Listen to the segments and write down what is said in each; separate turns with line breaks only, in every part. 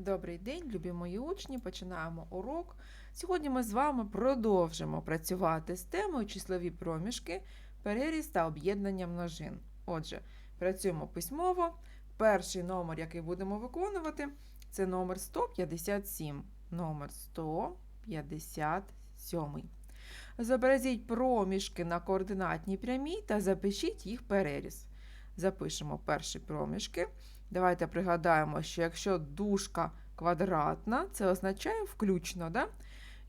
Добрий день, любі мої учні. Починаємо урок. Сьогодні ми з вами продовжимо працювати з темою числові проміжки, переріз та об'єднання множин. Отже, працюємо письмово. Перший номер, який будемо виконувати, це номер 157. Номер 157. Зобразіть проміжки на координатній прямій та запишіть їх переріз. Запишемо перші проміжки. Давайте пригадаємо, що якщо дужка квадратна, це означає включно, да?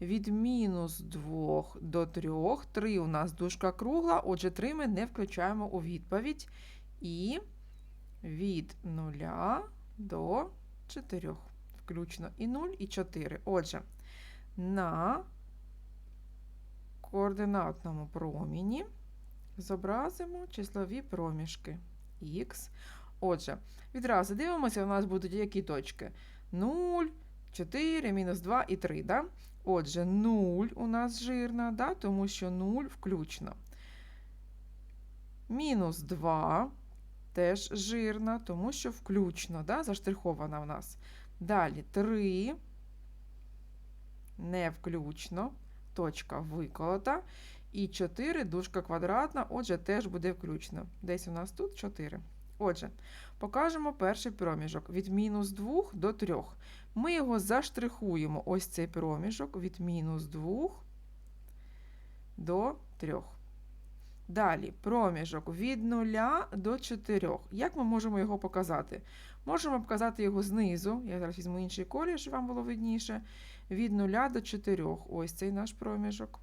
від мінус 2 до 3, 3 у нас дужка кругла, отже, 3 ми не включаємо у відповідь. І від 0 до 4. Включно і 0, і 4. Отже, на координатному проміні зобразимо числові проміжки х. Отже, відразу дивимося, у нас будуть які точки? 0, 4, мінус 2 і 3. Да? Отже, 0 у нас жирна, да? тому що 0 включно. Мінус 2 теж жирна, тому що включно, да? заштрихована в нас. Далі 3 не включно, точка виколота. І 4 дужка квадратна, отже, теж буде включно. Десь у нас тут 4. Отже, покажемо перший проміжок від мінус 2 до 3. Ми його заштрихуємо, ось цей проміжок від мінус 2 до 3. Далі проміжок від 0 до 4. Як ми можемо його показати? Можемо показати його знизу. Я зараз візьму інший колір, щоб вам було видніше. Від 0 до 4. Ось цей наш проміжок.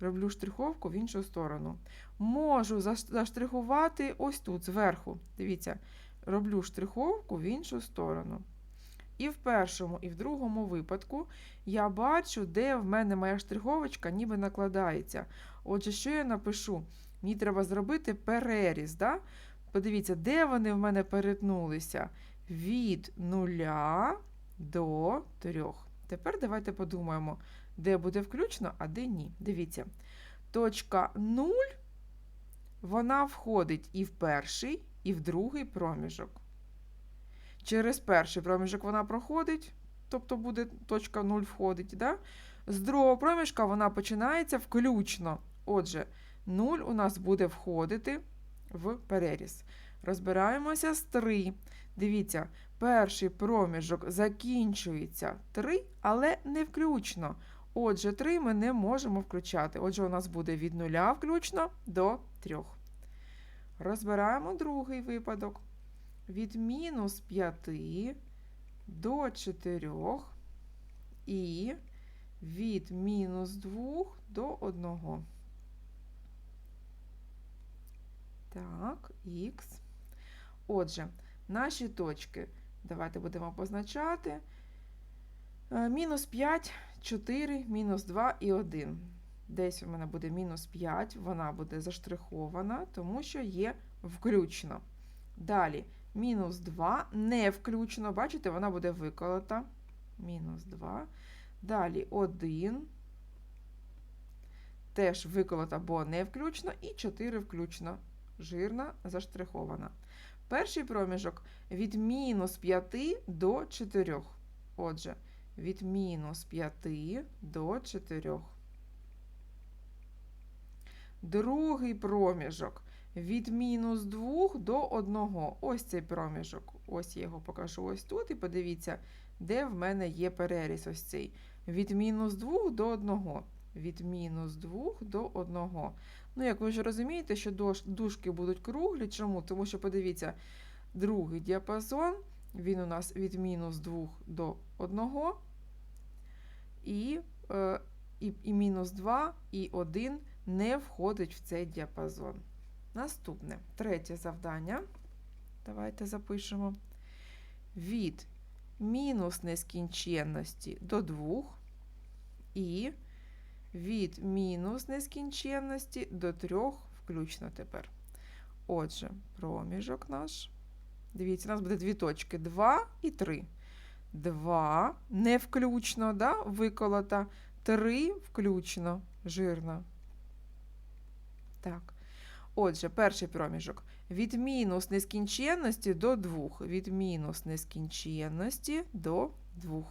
Роблю штриховку в іншу сторону. Можу заштрихувати ось тут, зверху. Дивіться, роблю штриховку в іншу сторону. І в першому, і в другому випадку я бачу, де в мене моя штриховочка ніби накладається. Отже, що я напишу? Мені треба зробити переріз. Да? Подивіться, де вони в мене перетнулися? Від 0 до 3. Тепер давайте подумаємо, де буде включно, а де ні. Дивіться. Точка 0, вона входить і в перший, і в другий проміжок. Через перший проміжок вона проходить, тобто буде точка 0 входить. Да? З другого проміжка вона починається включно. Отже, 0 у нас буде входити в переріз. Розбираємося з 3. Дивіться, перший проміжок закінчується 3, але не включно. Отже, 3 ми не можемо включати. Отже, у нас буде від 0 включно до 3. Розбираємо другий випадок. Від мінус 5 до 4 і від мінус 2 до 1. Так, х. Отже, наші точки. Давайте будемо позначати. Е, мінус 5, 4, мінус 2 і 1. Десь у мене буде мінус 5, вона буде заштрихована, тому що є включно. Далі, мінус 2 не включно, бачите, вона буде виколота. Мінус 2. Далі 1. Теж виколота, бо не включно, і 4 включно. Жирна, заштрихована. Перший проміжок від мінус 5 до 4. Отже, від мінус 5 до 4. Другий проміжок від мінус 2 до 1. Ось цей проміжок. Ось я його покажу ось тут. І подивіться, де в мене є переріз ось цей. Від мінус 2 до 1. Від мінус 2 до 1. Ну, як ви вже розумієте, що дужки будуть круглі. Чому? Тому що, подивіться, другий діапазон, він у нас від мінус 2 до 1. І, е, і, і мінус 2, і 1 не входить в цей діапазон. Наступне третє завдання. Давайте запишемо. Від мінус нескінченності до 2 і від мінус нескінченності до 3 включно тепер. Отже, проміжок наш. Дивіться, у нас буде дві точки: 2 і 3. 2 не включно, да, виколота. 3 включно, жирна. Так. Отже, перший проміжок. Від мінус нескінченності до 2. Від мінус нескінченності до 2.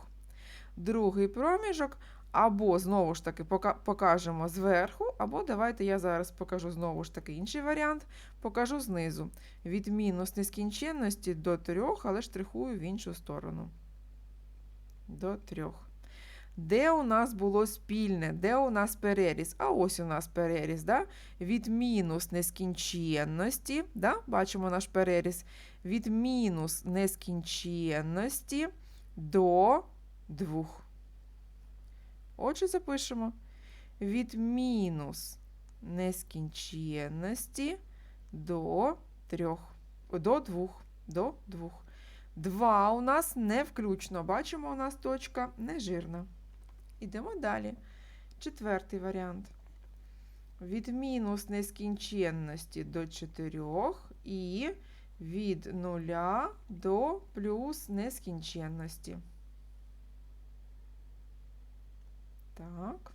Другий проміжок. Або знову ж таки покажемо зверху, або давайте я зараз покажу знову ж таки інший варіант. Покажу знизу. Від мінус нескінченності до 3, але штрихую в іншу сторону. До 3. Де у нас було спільне? Де у нас переріз? А ось у нас переріз. Да? Від мінус нескінченності. Да? Бачимо наш переріз. Від мінус нескінченності до 2. Отже, запишемо. Від мінус нескінченності до 3. До 2. До 2. 2 у нас не включно. Бачимо, у нас точка нежирна. Ідемо далі. Четвертий варіант. Від мінус нескінченності до 4 і від 0 до плюс нескінченності. Так.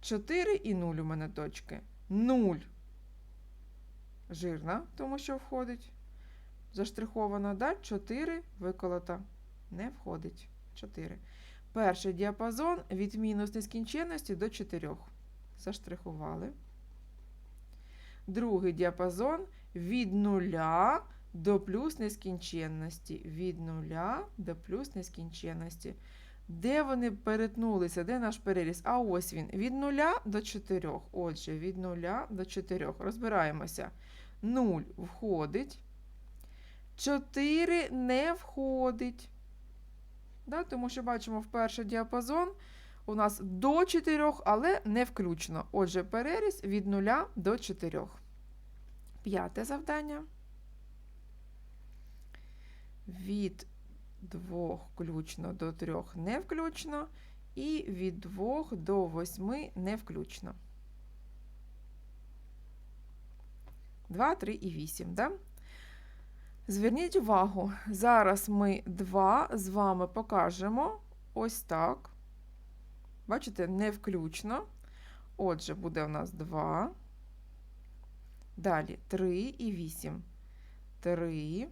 4 і 0 у мене точки. 0 жирна, тому що входить. Заштрихована, да? 4 виколота. Не входить. 4. Перший діапазон від мінус нескінченності до 4. Заштрихували. Другий діапазон від 0 до плюс нескінченності. Від 0 до плюс нескінченності. Де вони перетнулися? Де наш переріз? А ось він. Від 0 до 4. Отже, від 0 до 4. Розбираємося. 0 входить. 4 не входить. Да, тому що бачимо перший діапазон у нас до 4, але не включно. Отже, переріз від 0 до 4. П'яте завдання. Від 2 включно до 3 не включно. І від 2 до 8 не включно. 2, 3 і 8. Да? Зверніть увагу, зараз ми 2 з вами покажемо ось так. Бачите, не включно. Отже, буде у нас 2. Далі 3 і 8. 3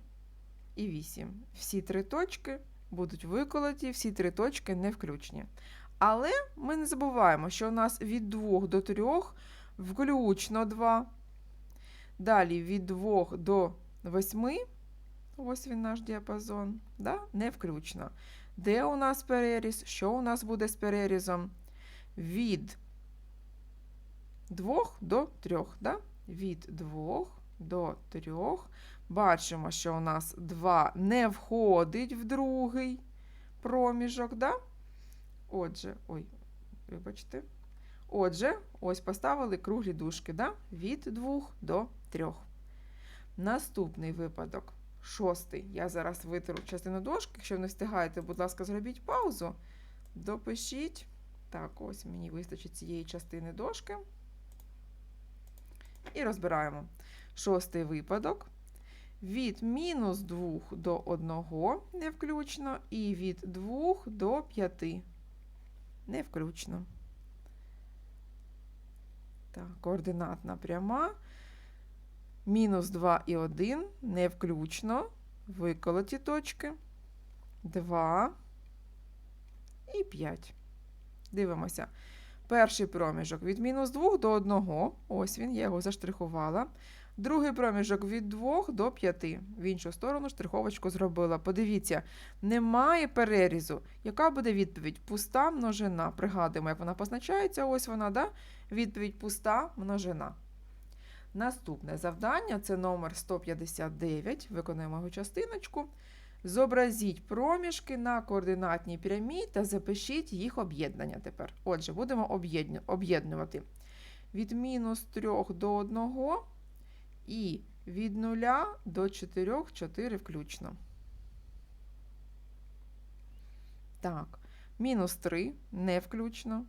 і 8. Всі три точки будуть виколоті, всі три точки не включені. Але ми не забуваємо, що у нас від 2 до 3 включно 2. Далі від 2 до 8 Ось він наш діапазон. Да? Не включно. Де у нас переріз? Що у нас буде з перерізом? Від 2 до 3. Да? Від 2 до 3. Бачимо, що у нас 2 не входить в другий проміжок. Да? Отже, ой, вибачте. Отже, ось поставили круглі дужки. Да? Від 2 до 3. Наступний випадок. Шостий. Я зараз витру частину дошки. Якщо не встигаєте, будь ласка, зробіть паузу. Допишіть. Так, ось мені вистачить цієї частини дошки. І розбираємо. Шостий випадок. Від мінус 2 до 1 не включно, і від 2 до 5 не включно. Так, координатна пряма. Мінус 2 і 1 не включно. Виколоті точки. 2 і 5. Дивимося. Перший проміжок від мінус 2 до 1. Ось він, я його заштрихувала. Другий проміжок від 2 до 5. В іншу сторону штриховочку зробила. Подивіться, немає перерізу. Яка буде відповідь? Пуста множина. Пригадуємо, як вона позначається. Ось вона, да? відповідь пуста множина. Наступне завдання це номер 159. Виконуємо його частиночку. Зобразіть проміжки на координатній прямій та запишіть їх об'єднання тепер. Отже, будемо об'єднувати від мінус 3 до 1 і від 0 до 4, 4 включно. Так, мінус 3 не включно.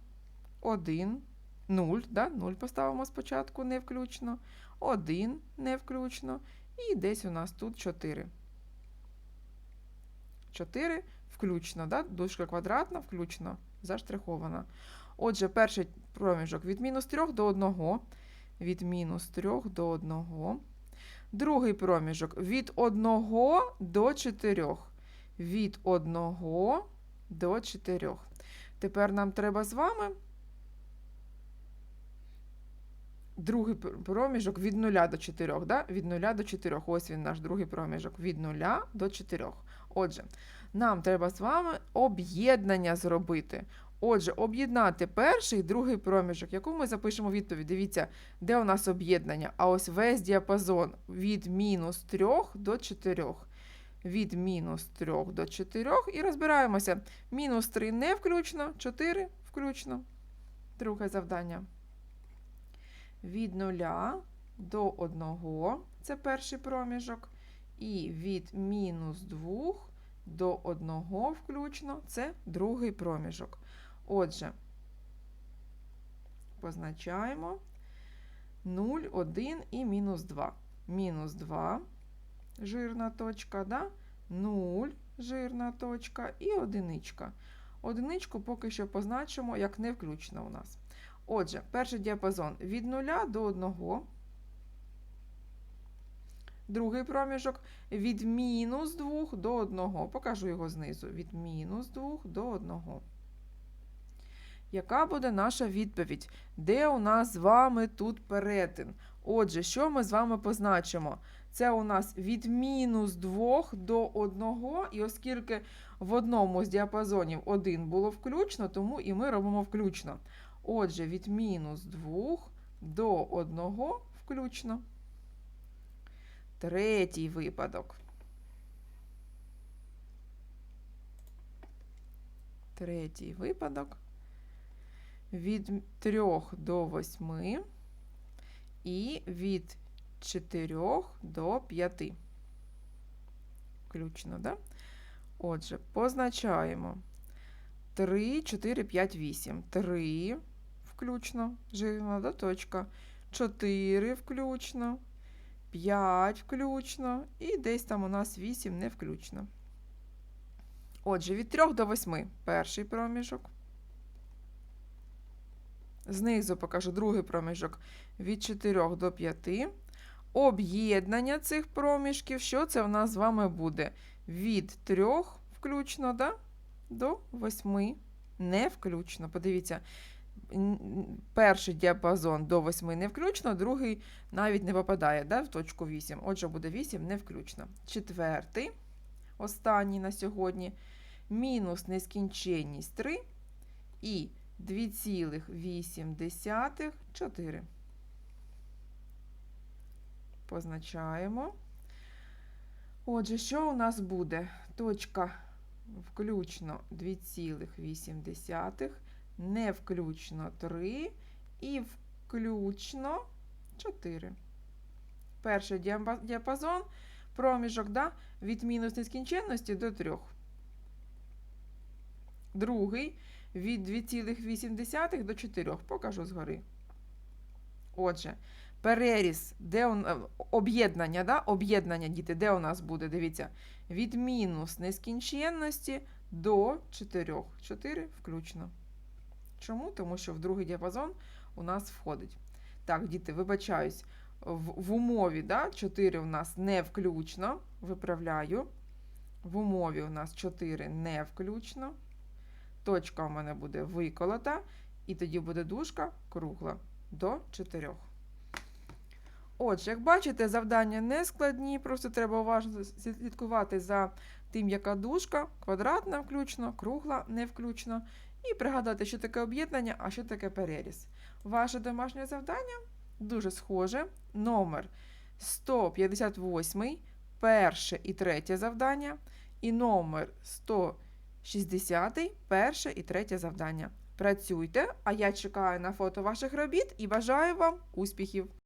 1 0, да? 0 поставимо спочатку не включно, 1 не включно, і десь у нас тут 4. 4 включно, да? дужка квадратна, включно, заштрихована. Отже, перший проміжок від мінус 3 до 1, від мінус 3 до 1. Другий проміжок від 1 до 4. Від 1 до 4. Тепер нам треба з вами другий проміжок від 0 до 4. Да? Від 0 до 4. Ось він наш другий проміжок. Від 0 до 4. Отже, нам треба з вами об'єднання зробити. Отже, об'єднати перший і другий проміжок, яку ми запишемо відповідь. Дивіться, де у нас об'єднання? А ось весь діапазон від мінус 3 до 4. Від мінус 3 до 4 і розбираємося. Мінус 3 не включно, 4 включно. Друге завдання. Від 0 до 1 це перший проміжок. І від мінус 2 до 1 включно це другий проміжок. Отже, позначаємо 0, 1 і мінус 2. Мінус 2 жирна точка, да? 0 жирна точка і одиничка. Одиничку поки що позначимо, як не включно у нас. Отже, перший діапазон від 0 до 1. Другий проміжок від мінус 2 до 1. Покажу його знизу. Від мінус 2 до 1. Яка буде наша відповідь? Де у нас з вами тут перетин? Отже, що ми з вами позначимо? Це у нас від мінус 2 до 1, і оскільки в одному з діапазонів 1 було включно, тому і ми робимо включно. Отже, від мінус 2 до 1 включно. Третій випадок. Третій випадок. Від 3 до 8 і від 4 до 5. Включно, да? Отже, позначаємо 3, 4, 5, 8. 3 включно, жирна да, точка. 4 включно. 5 включно, і десь там у нас 8 не включно. Отже, від 3 до 8 перший проміжок. Знизу покажу другий проміжок від 4 до 5. Об'єднання цих проміжків, що це у нас з вами буде? Від 3 включно да, до 8 не включно. Подивіться, перший діапазон до 8 не включно, другий навіть не попадає да, в точку 8. Отже, буде 8 не включно. Четвертий, останній на сьогодні, мінус нескінченність 3 і 2,8 4. Позначаємо. Отже, що у нас буде? Точка включно 2,8 не включно 3 і включно 4. Перший діапазон, проміжок да, від мінус нескінченності до 3. Другий від 2,8 до 4. Покажу згори. Отже, переріз, де он, об'єднання, да? об'єднання, діти, де у нас буде? Дивіться, від мінус нескінченності до 4. 4 включно. Чому? Тому що в другий діапазон у нас входить. Так, діти, вибачаюсь, в, в умові да, 4 у нас не включно. Виправляю. В умові у нас 4 не включно. Точка у мене буде виколота, і тоді буде дужка кругла до 4. Отже, як бачите, завдання не складні, просто треба уважно слідкувати за тим, яка дужка, квадратна включно, кругла не включно. І пригадати, що таке об'єднання, а що таке переріз. Ваше домашнє завдання дуже схоже. Номер 158, перше і третє завдання. І номер 160, перше і третє завдання. Працюйте, а я чекаю на фото ваших робіт і бажаю вам успіхів!